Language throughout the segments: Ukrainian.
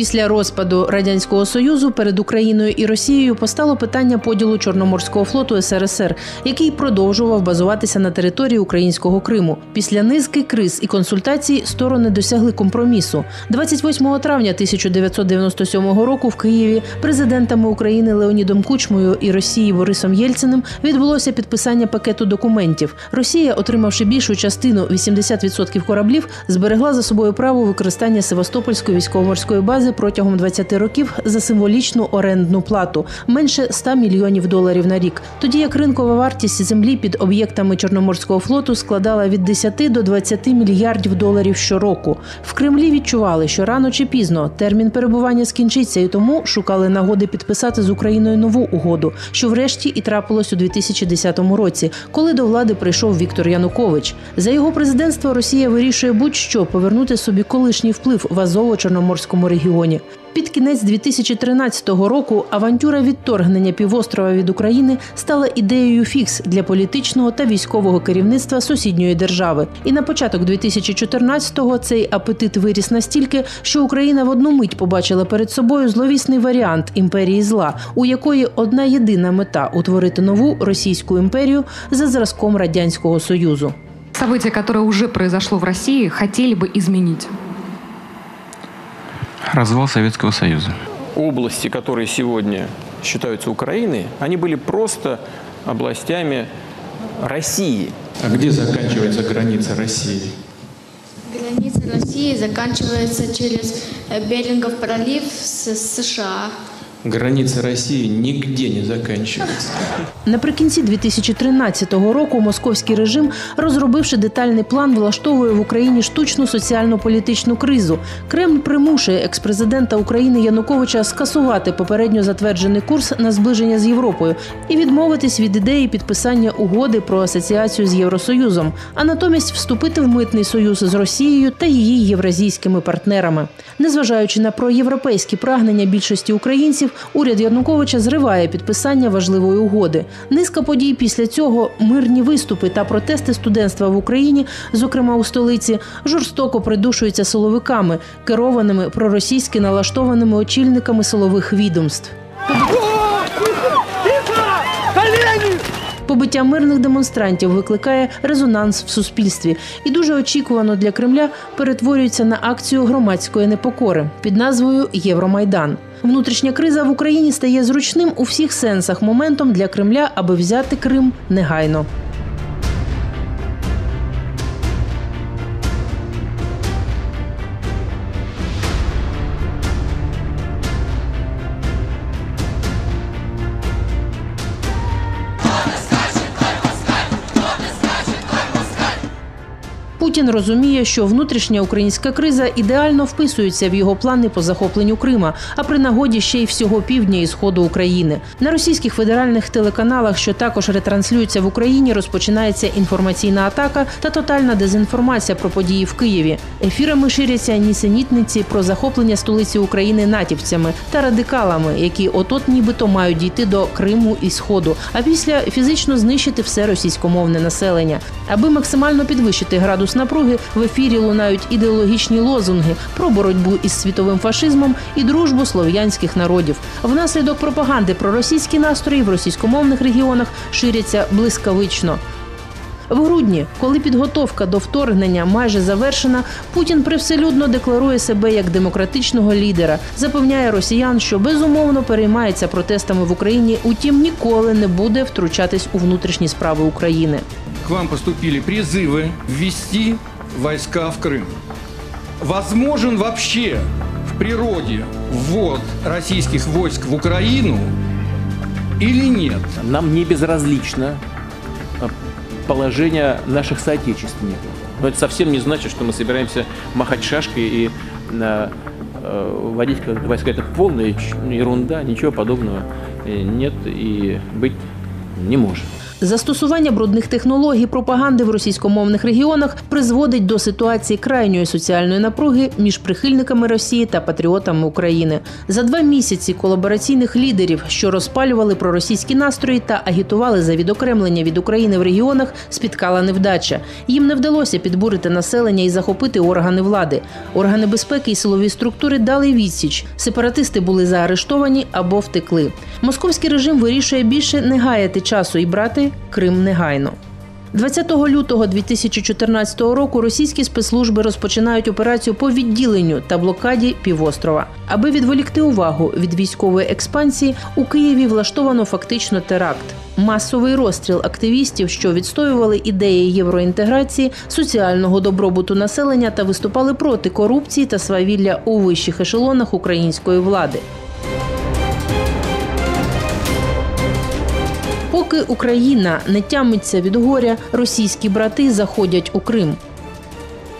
Після розпаду радянського союзу перед Україною і Росією постало питання поділу Чорноморського флоту СРСР, який продовжував базуватися на території українського Криму. Після низки криз і консультацій сторони досягли компромісу. 28 травня 1997 року в Києві президентами України Леонідом Кучмою і Росії Борисом Єльциним відбулося підписання пакету документів. Росія, отримавши більшу частину 80% кораблів, зберегла за собою право використання Севастопольської військово-морської бази протягом 20 років за символічну орендну плату менше 100 мільйонів доларів на рік. Тоді як ринкова вартість землі під об'єктами Чорноморського флоту складала від 10 до 20 мільярдів доларів щороку. В Кремлі відчували, що рано чи пізно термін перебування скінчиться, і тому шукали нагоди підписати з Україною нову угоду, що врешті і трапилось у 2010 році, коли до влади прийшов Віктор Янукович. За його президентство Росія вирішує будь-що повернути собі колишній вплив в Азово-Чорноморському регіоні. Під кінець 2013 року авантюра відторгнення півострова від України стала ідеєю фікс для політичного та військового керівництва сусідньої держави. І на початок 2014-го цей апетит виріс настільки, що Україна в одну мить побачила перед собою зловісний варіант імперії зла, у якої одна єдина мета утворити нову російську імперію за зразком радянського союзу. Событие, которое уже произошло в России, хотели бы изменить. Развал Советского Союза. области, которые сегодня считаются Украиной, они были просто областями России. А где заканчивается граница России? Граница России заканчивается через Берингов пролив с США. Граница России нигде не заканчивается. Наприкінці 2013 року московський режим, розробивши детальний план, влаштовує в Україні штучну соціально-політичну кризу. Кремль примушує експрезидента України Януковича скасувати попередньо затверджений курс на зближення з Європою і відмовитись від ідеї підписання угоди про асоціацію з Євросоюзом, а натомість вступити в митний союз з Росією та її євразійськими партнерами. Незважаючи на проєвропейські прагнення більшості українців, уряд Януковича зриває підписання важливої угоди. Низка подій після цього мирні виступи та протести студентства в Україні, зокрема у столиці, жорстоко придушуються силовиками, керованими проросійськи налаштованими очільниками силових відомств. Побиття мирних демонстрантів викликає резонанс в суспільстві і дуже очікувано для Кремля перетворюється на акцію громадської непокори під назвою Євромайдан. Внутрішня криза в Україні стає зручним у всіх сенсах моментом для Кремля, аби взяти Крим негайно. Путін розуміє, що внутрішня українська криза ідеально вписується в його плани по захопленню Крима, а при нагоді ще й всього півдня і сходу України. На російських федеральних телеканалах, що також ретранслюються в Україні, розпочинається інформаційна атака та тотальна дезінформація про події в Києві. Ефірами ширяться нісенітниці про захоплення столиці України натівцями та радикалами, які отот нібито мають дійти до Криму і Сходу, а після фізично знищити все російськомовне населення, аби максимально підвищити градус напруги в ефірі лунають ідеологічні лозунги про боротьбу із світовим фашизмом і дружбу слов'янських народів. Внаслідок пропаганди про російські настрої в російськомовних регіонах ширяться блискавично. В грудні, коли підготовка до вторгнення майже завершена, Путін привселюдно декларує себе як демократичного лідера, запевняє росіян, що безумовно переймається протестами в Україні, утім ніколи не буде втручатись у внутрішні справи України. к вам поступили призывы ввести войска в Крым. Возможен вообще в природе ввод российских войск в Украину или нет? Нам не безразлично а, положение наших соотечественников. Но это совсем не значит, что мы собираемся махать шашкой и э, э, водить как войска. Это полная ерунда, ничего подобного э, нет и быть не может. Застосування брудних технологій пропаганди в російськомовних регіонах призводить до ситуації крайньої соціальної напруги між прихильниками Росії та патріотами України. За два місяці колабораційних лідерів, що розпалювали проросійські настрої та агітували за відокремлення від України в регіонах, спіткала невдача. Їм не вдалося підбурити населення і захопити органи влади. Органи безпеки і силові структури дали відсіч. Сепаратисти були заарештовані або втекли. Московський режим вирішує більше не гаяти часу і брати Крим негайно. 20 лютого 2014 року російські спецслужби розпочинають операцію по відділенню та блокаді півострова. Аби відволікти увагу від військової експансії, у Києві влаштовано фактично теракт. Масовий розстріл активістів, що відстоювали ідеї євроінтеграції, соціального добробуту населення та виступали проти корупції та свавілля у вищих ешелонах української влади. Поки Україна не тямиться від горя, російські брати заходять у Крим.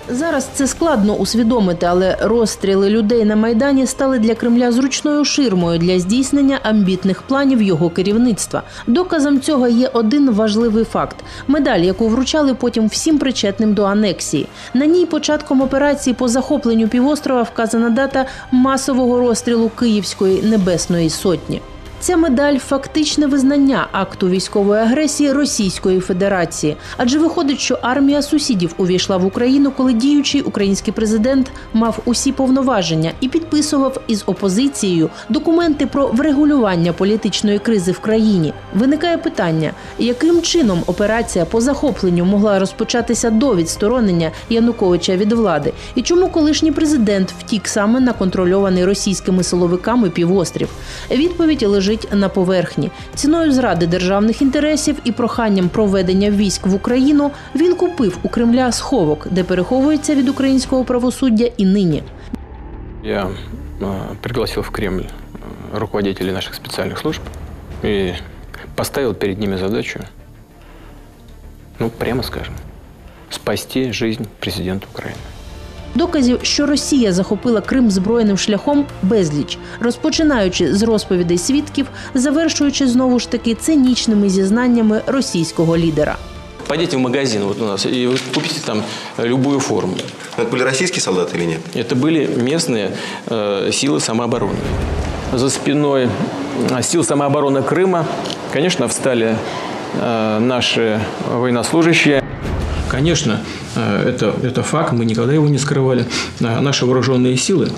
Зараз це складно усвідомити, але розстріли людей на майдані стали для Кремля зручною ширмою для здійснення амбітних планів його керівництва. Доказом цього є один важливий факт: медаль, яку вручали потім всім причетним до анексії. На ній початком операції по захопленню півострова вказана дата масового розстрілу Київської небесної сотні. Ця медаль фактичне визнання акту військової агресії Російської Федерації, адже виходить, що армія сусідів увійшла в Україну, коли діючий український президент мав усі повноваження і підписував із опозицією документи про врегулювання політичної кризи в країні. Виникає питання, яким чином операція по захопленню могла розпочатися до відсторонення Януковича від влади, і чому колишній президент втік саме на контрольований російськими силовиками півострів? Відповідь лежить на поверхні. Ціною зради державних інтересів і проханням проведення військ в Україну він купив у Кремля сховок, де переховується від українського правосуддя і нині. Я э, пригласил в Кремль э, руководителей наших специальных служб и поставил перед ними задачу, ну, прямо скажем, спасти жизнь президента Украины. Доказів, що Росія захопила Крим збройним шляхом, безліч, розпочинаючи з розповідей свідків, завершуючи знову ж таки цинічними зізнаннями російського лідера. Пойдите в магазин вот у нас, и вы купите там любую форму. Это были российские солдаты или нет? Это были местные э, силы самообороны. За спиной э, сил самообороны Крыма, конечно, встали э, наши военнослужащие. Конечно, э, это, это факт, мы никогда его не скрывали. Э, Наши вооруженные силы,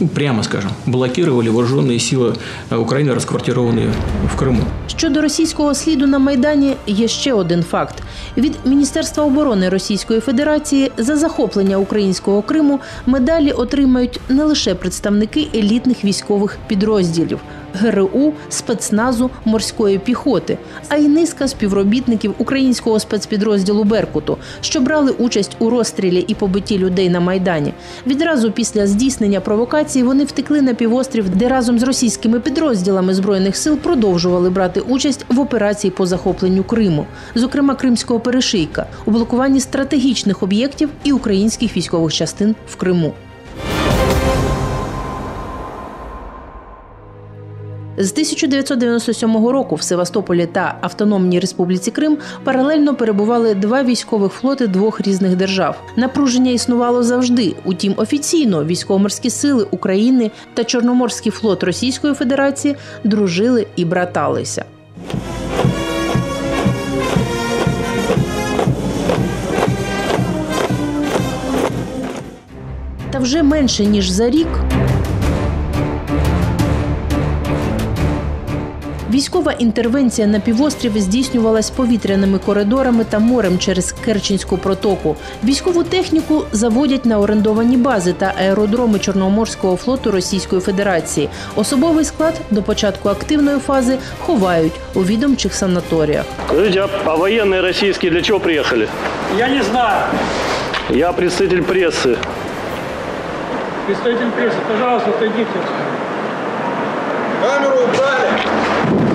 ну, прямо скажем, блокировали вооруженные силы э, Украины, расквартированные в Крыму. Щодо російського сліду на майдані є ще один факт: від Міністерства оборони Російської Федерації за захоплення українського Криму медалі отримають не лише представники елітних військових підрозділів. ГРУ, спецназу, морської піхоти, а й низка співробітників українського спецпідрозділу Беркуту, що брали участь у розстрілі і побитті людей на майдані. Відразу після здійснення провокації вони втекли на півострів, де разом з російськими підрозділами збройних сил продовжували брати участь в операції по захопленню Криму, зокрема Кримського перешийка, у блокуванні стратегічних об'єктів і українських військових частин в Криму. З 1997 року в Севастополі та Автономній Республіці Крим паралельно перебували два військових флоти двох різних держав. Напруження існувало завжди. Утім, офіційно військово-морські сили України та Чорноморський флот Російської Федерації дружили і браталися. Та вже менше ніж за рік. Військова інтервенція на півострів здійснювалась повітряними коридорами та морем через Керченську протоку. Військову техніку заводять на орендовані бази та аеродроми Чорноморського флоту Російської Федерації. Особовий склад до початку активної фази ховають у відомчих санаторіях. Скажите, а, а военные российские для чего приехали? Я не знаю. Я представитель прессы. Представитель прессы, пожалуйста, отойдите. Камеру убрали!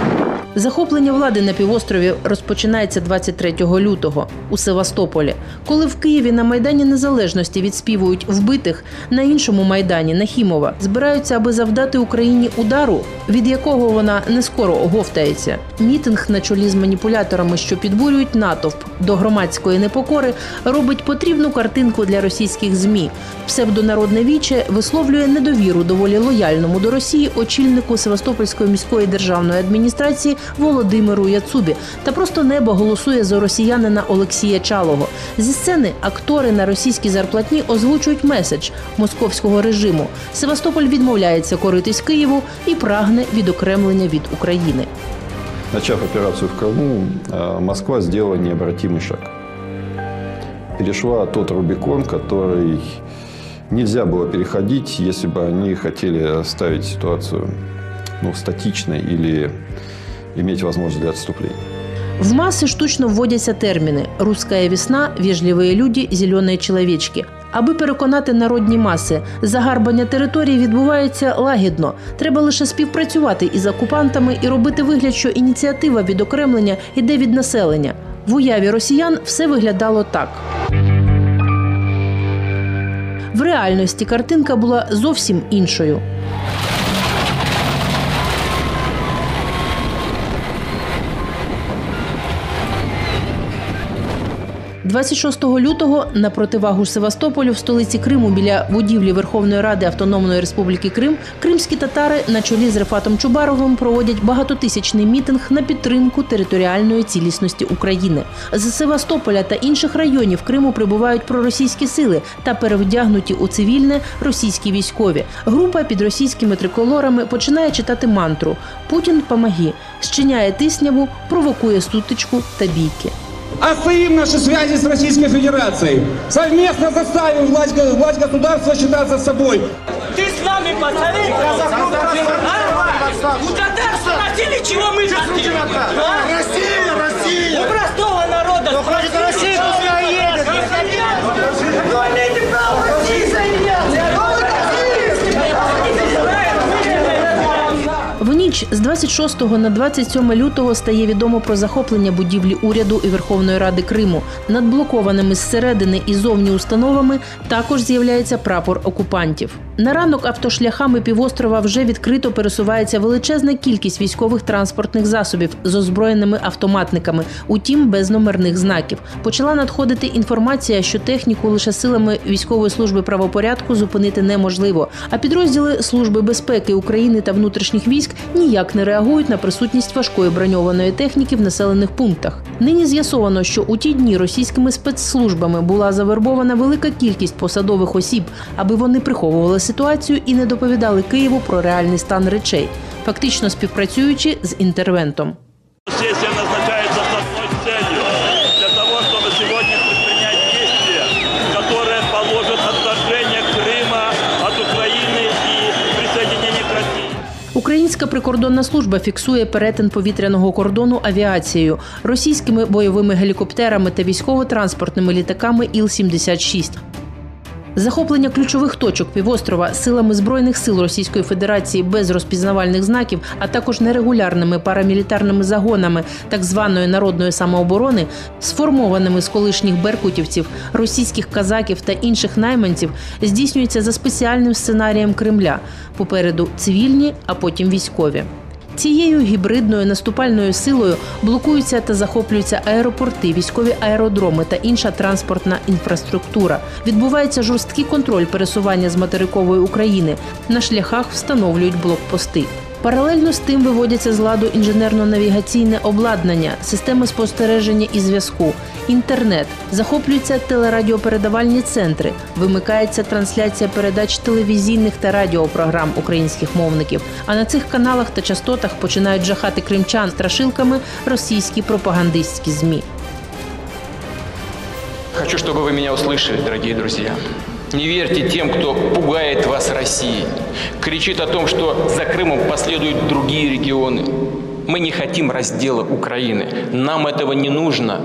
Захоплення влади на півострові розпочинається 23 лютого у Севастополі. Коли в Києві на Майдані Незалежності відспівують вбитих, на іншому майдані Нахімова збираються, аби завдати Україні удару, від якого вона не скоро оговтається. Мітинг на чолі з маніпуляторами, що підбурюють натовп до громадської непокори, робить потрібну картинку для російських змі. Псевдонародне віче висловлює недовіру доволі лояльному до Росії очільнику Севастопольської міської державної адміністрації Володимиру Яцубі та просто небо голосує за росіянина Олексія Чалого. Зі сцени актори на російській зарплатні озвучують меседж московського режиму. Севастополь відмовляється коритись Києву і прагне відокремлення від України. Начав операцию в Крыму, э, Москва сделала необратимый шаг. Перешла тот Рубикон, который нельзя было переходить, если бы они хотели оставить ситуацию ну, статичной или иметь возможность для отступления. В маси штучно вводяться терміни «русская весна», «вежливые люди», «зеленые чоловічки». Аби переконати народні маси, загарбання території відбувається лагідно. Треба лише співпрацювати із окупантами і робити вигляд, що ініціатива відокремлення йде від населення. В уяві росіян все виглядало так. В реальності картинка була зовсім іншою. 26 лютого на противагу Севастополю в столиці Криму біля будівлі Верховної Ради Автономної Республіки Крим кримські татари на чолі з Рефатом Чубаровим проводять багатотисячний мітинг на підтримку територіальної цілісності України. З Севастополя та інших районів Криму прибувають проросійські сили та перевдягнуті у цивільне російські військові. Група під російськими триколорами починає читати мантру Путін помоги, щиняє тисняву, провокує сутичку та бійки. Отстоим наши связи с Российской Федерацией. Совместно заставим власть, власть государства считаться собой. Ты с нами посоветуй. У татар спросили, чего мы хотим. Россия, Россия. Ніч з 26 на 27 лютого стає відомо про захоплення будівлі уряду і Верховної Ради Криму. Над блокованими зсередини і зовні установами також з'являється прапор окупантів. На ранок автошляхами півострова вже відкрито пересувається величезна кількість військових транспортних засобів з озброєними автоматниками, утім без номерних знаків. Почала надходити інформація, що техніку лише силами військової служби правопорядку зупинити неможливо. А підрозділи Служби безпеки України та внутрішніх військ ніяк не реагують на присутність важкої броньованої техніки в населених пунктах. Нині з'ясовано, що у ті дні російськими спецслужбами була завербована велика кількість посадових осіб, аби вони приховували ситуацію і не доповідали Києву про реальний стан речей, фактично співпрацюючи з інтервентом. Сессия назначается с одной целью. Для того, чтобы сегодня предпринять действия, которые положат отторжение Крыма от Украины и присоединение к России. Українська прикордонна служба фіксує перетин повітряного кордону авіацією, російськими бойовими гелікоптерами та військово-транспортними літаками Іл-76. Захоплення ключових точок півострова силами збройних сил Російської Федерації без розпізнавальних знаків, а також нерегулярними парамілітарними загонами так званої народної самооборони, сформованими з колишніх беркутівців, російських казаків та інших найманців, здійснюється за спеціальним сценарієм Кремля. Попереду цивільні, а потім військові. Цією гібридною наступальною силою блокуються та захоплюються аеропорти, військові аеродроми та інша транспортна інфраструктура. Відбувається жорсткий контроль пересування з материкової України. На шляхах встановлюють блокпости. Паралельно з тим виводяться з ладу інженерно-навігаційне обладнання, системи спостереження і зв'язку, інтернет, захоплюються телерадіопередавальні центри, вимикається трансляція передач телевізійних та радіопрограм українських мовників. А на цих каналах та частотах починають жахати кримчан страшилками російські пропагандистські змі. Хочу, чтобы вы меня услышали, дорогие друзья. Не верьте тем, кто пугает вас Россией, кричит о том, что за Крымом последуют другие регионы. Мы не хотим раздела Украины. Нам этого не нужно.